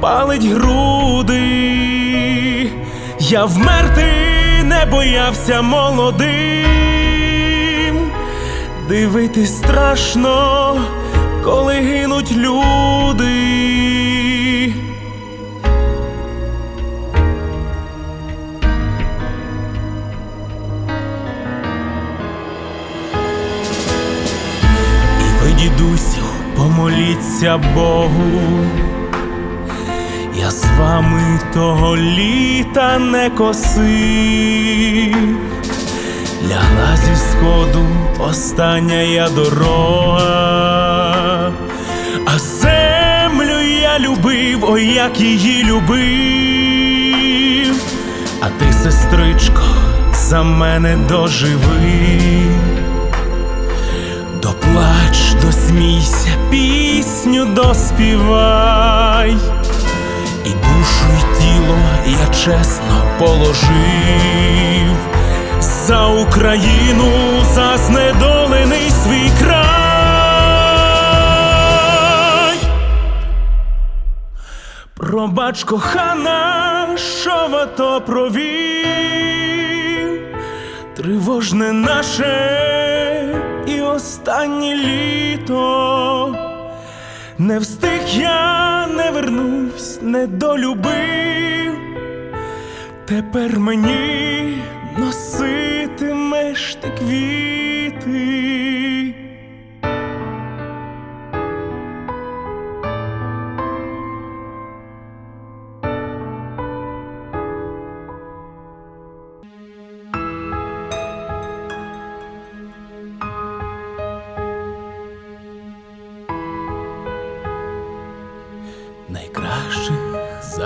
палить груди. Я вмерти не боявся молодим, дивитись страшно, коли гинуть люди. І ви, помоліться Богу. З того літа не косив, лягла зі сходу остання я дорога, а землю я любив, ой, як її любив, а ти, сестричко, за мене доживи. Доплач, досмійся, пісню доспівай, душу, й тіло я чесно положив за Україну, за знедолений свій край. Пробач, кохана, що в провів, тривожне наше і останнє літо. Не встиг я, не вернусь, не долюбив. Тепер мені носитимеш ти квіти. Найкращих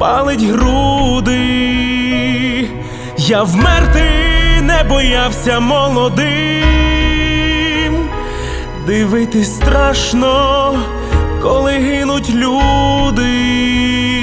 палить груди. Я вмерти не боявся молодим, дивитись страшно, коли гинуть люди.